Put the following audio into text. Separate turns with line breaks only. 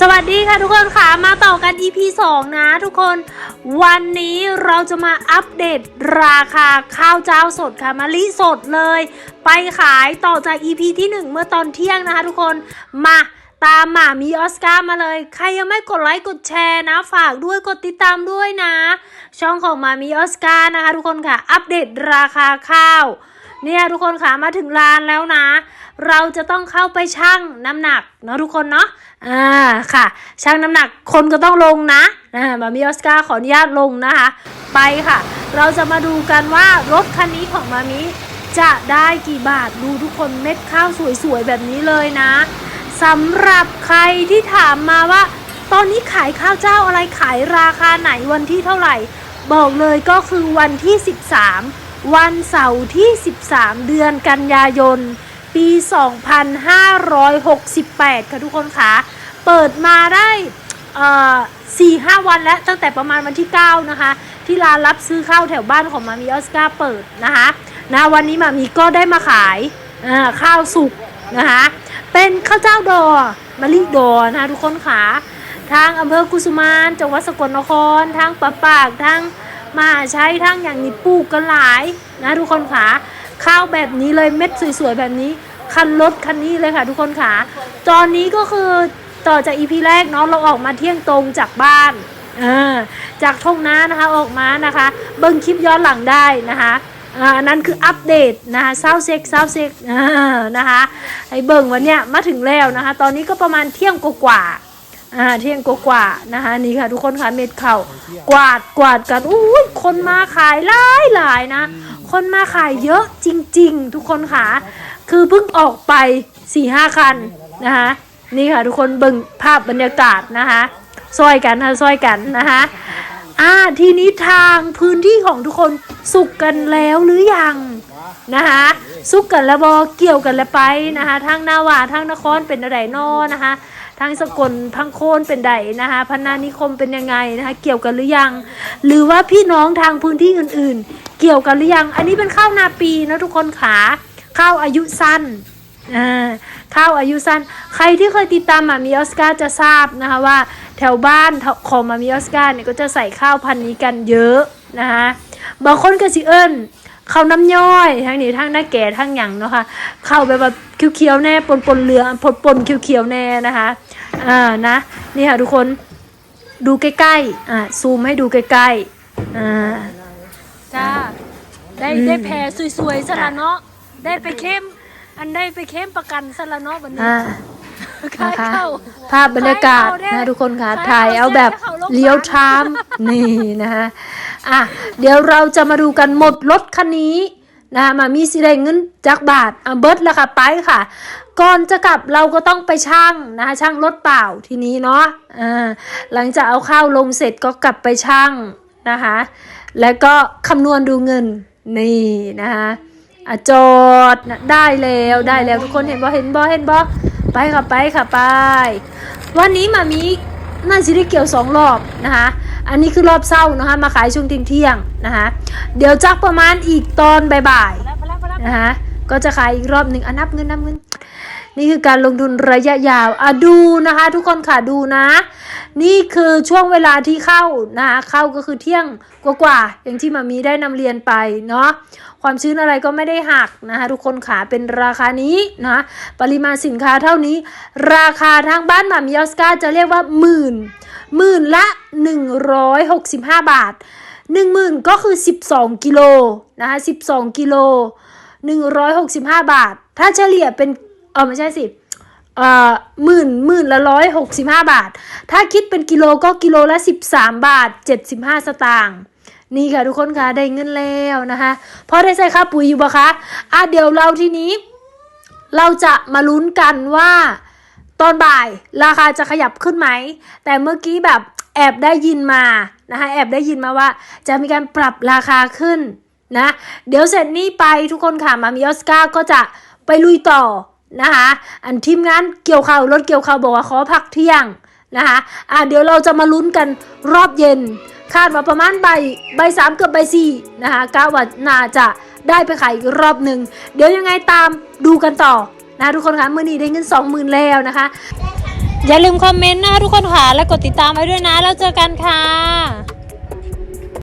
สวัสดีค่ะทุกคนค่ะ มาต่อกัน EP 2 นะทุกคน วันนี้เราจะมาอัปเดตราคาข้าวเจ้าสดค่ะมะลิสดเลย ไปขายต่อจาก EP ที่ 1 เมื่อตอนเที่ยงนะคะทุกคนมาตามหมามีออสการ์มาเลย ใครยังไม่กดไลค์กดแชร์นะ ฝากด้วยกดติดตามด้วยนะ ช่องของหมามีออสการ์นะคะทุกคนค่ะ อัปเดตราคาข้าว เนี่ยทุกคนค่ะมาถึงร้านแล้วนะ เราจะต้องเข้าไปชั่งน้ำหนักเนาะทุกคนเนาะอ่าค่ะชั่งน้ำหนักคนก็ต้องลงนะนะมามีออสการ์ขออนุญาตลงนะคะ ไปค่ะ เราจะมาดูกันว่ารถคันนี้ของมามิจะได้กี่บาทดูทุกคนเม็ดข้าวสวยๆแบบนี้เลยนะสำหรับใครที่ถามมาว่า ตอนนี้ขายข้าวเจ้าอะไรขายราคาไหนวันที่เท่าไหร่ บอกเลยก็คือวันที่ 13 วันเสาร์ที่ 13 เดือนกันยายน ปี 2568 ค่ะทุกคนคะเปิดมาได้เอ่อ4-5วันแล้วตั้งแต่ประมาณวันที่ 9 นะคะ ที่ร้านรับซื้อข้าวแถวบ้านของมามีออสการ์เปิดนะคะนะวันนี้มามีก็ได้มาขายข้าวสุกนะคะเป็นข้าวเจ้าดอมะลิดอนะคะทุกคนค่ะทางอำเภอกุสุมานจังหวัดสกลนครทางปะปากทาง มหาชัยทางอย่างนี้ปลูกกันหลายนะทุกคนค่ะข้าวแบบนี้เลยเม็ดสวยๆแบบนี้ คันรถคันนี้เลยค่ะทุกคนค่ะตอนนี้ก็คือต่อจากอีพีแรกเนาะเราออกมาเที่ยงตรงจากบ้านจากท่องน้านะคะออกมานะคะ เบิ้งคลิปย้อนหลังได้นะคะอ่าอันนั้นคืออัปเดตนะคะเศร้าเซ็กเศร้าเซ็กนะคะไอ้เบิ้งวันเนี้ยมาถึงแล้วนะคะ ตอนนี้ก็ประมาณเที่ยงกว่า อ่าเที่ยงกว่าๆนะคะนี่ค่ะ ทุกคนค่ะเม็ดเข่ากวาดกวาดกันอุ้ยคนมาขายหลายหลายนะ คนมาขายเยอะจริง ๆ ทุกคนค่ะคือเพิ่งออกไป4ี่ห้าคันนะคะนี่ค่ะทุกคนเบิ่งภาพบรรยากาศนะคะซอยกันค่ะซอยกันนะคะอ่าทีนี้ทางพื้นที่ของทุกคนสุกกันแล้วหรือยังนะคะสุกกันแล้วบอเกี่ยวกันแล้วไปนะคะทางนาวาทางนครเป็นอะไรนอนะคะ ทางสกลพังโคนเป็นใดนะคะพนานิคมเป็นยังไงนะคะเกี่ยวกันหรือยัง หรือว่าพี่น้องทางพื้นที่อื่นๆ เกี่ยวกันหรือยัง อันนี้เป็นข้าวนาปีนะทุกคนขาข้าวอายุสั้นอ่าข้าวอายุสั้น ใครที่เคยติดตามมามีออสการ์จะทราบนะคะว่าแถวบ้านของมามีออสการ์เนี่ยก็จะใส่ข้าวพันนี้กันเยอะนะคะบางคนก็สิเอิญ ข้าวน้ำย่อยทั้งนี้ทั้งหน้าแก่ทั้งหยังเนาะค่ะข้าวแบบว่าเขียวๆแน่ปนปนๆเหลืองปนปนๆเขียวๆแน่นะคะอ่านะนี่ค่ะทุกคนดูใกล้ๆอ่าซูมให้ดูใกล้ๆอ่าจ้าได้
อืม
ได้แพรสวยๆสละเนาะได้ไปเข้มอันได้ไปเข้มประกันสละเนาะวันนี้
อ่า
ขาย
นะคะ
เข้า
ภาพบรรยากาศ
ขายเอาเนี่ย
นะทุกคนค่ะ
ขายเอา
ถ่ายเอาแบบ
เส้นให้เขาลง
เลี้ยวชามนี่นะคะอะเดี๋ยวเราจะมาดูกันหมดรถคันนี้นะคะมามีสิได้เงินจักบาทอะเบิร์ดแล้วค่ะไปค่ะ ก่อนจะกลับเราก็ต้องไปช่างนะคะช่างรถเปล่าทีนี้เนาะอ่าหลังจากเอาข้าวลงเสร็จก็กลับไปช่างนะคะ แล้วก็คำนวณดูเงินนี่นะคะอะจอดนะได้แล้วได้แล้วทุกคนเห็นบ่เห็นบ่เห็นบ่ ไปค่ะไปค่ะไป วันนี้มามีน่าจะได้เกี่ยวสองรอบนะคะ อันนี้คือรอบเศร้านะคะ มาขายช่วงเที่ยงนะคะ เดี๋ยวจักประมาณอีกตอนบ่ายๆนะคะก็จะขายอีกรอบหนึ่งอันนับเงินนับเงิน นี่คือการลงทุนระยะยาวอะดูนะคะ ทุกคนค่ะดูนะ นี่คือช่วงเวลาที่เข้านะคะเข้าก็คือเที่ยงกว่าๆอย่างที่มามีได้นำเรียนไปเนาะความชื้นอะไรก็ไม่ได้หักนะคะทุกคนขาเป็นราคานี้นะปริมาณสินค้าเท่านี้ ราคาทางบ้านมามีออสการ์จะเรียกว่าหมื่นหมื่นละ 165 บาท 10,000 ก็คือ 12 กิโลนะคะ12 กิโล 165 บาท ถ้าเฉลี่ยเป็นเออไม่ใช่สิ เอ่อหมื่นหมื่นละร้อยหกสิบห้าบาท ถ้าคิดเป็นกิโลก็กิโลละสิบสามบาทเจ็ดสิบห้าสตางค์นี่ค่ะทุกคนคะได้เงินแล้วนะคะพอได้ใส่ค่าปุ๋ยอยู่ปะคะอะเดี๋ยวเราทีนี้ เราจะมาลุ้นกันว่า ตอนบ่ายราคาจะขยับขึ้นไหม แต่เมื่อกี้แบบแอบได้ยินมานะคะแอบได้ยินมาว่า จะมีการปรับราคาขึ้นนะ เดี๋ยวเสร็จนี้ไปทุกคนค่ะมามีออสกาก็จะไปลุยต่อ นะคะอันทีมงานเกี่ยวข่าวรถเกี่ยวข่าวบอกว่าขอพักเที่ยงนะคะอะเดี๋ยวเราจะมาลุ้นกันรอบเย็น คาดว่าประมาณใบใบสามเกือบใบสี่นะคะก้าว่าน่าจะได้ไปขายอีกรอบหนึ่งเดี๋ยวยังไงตามดูกันต่อนะทุกคนคะมื่อนี้ได้เงินสองหมื่นแล้วนะคะ
อย่าลืมคอมเมนต์นะคะทุกคนค่ะ และกดติดตามไว้ด้วยนะ แล้วเจอกันค่ะ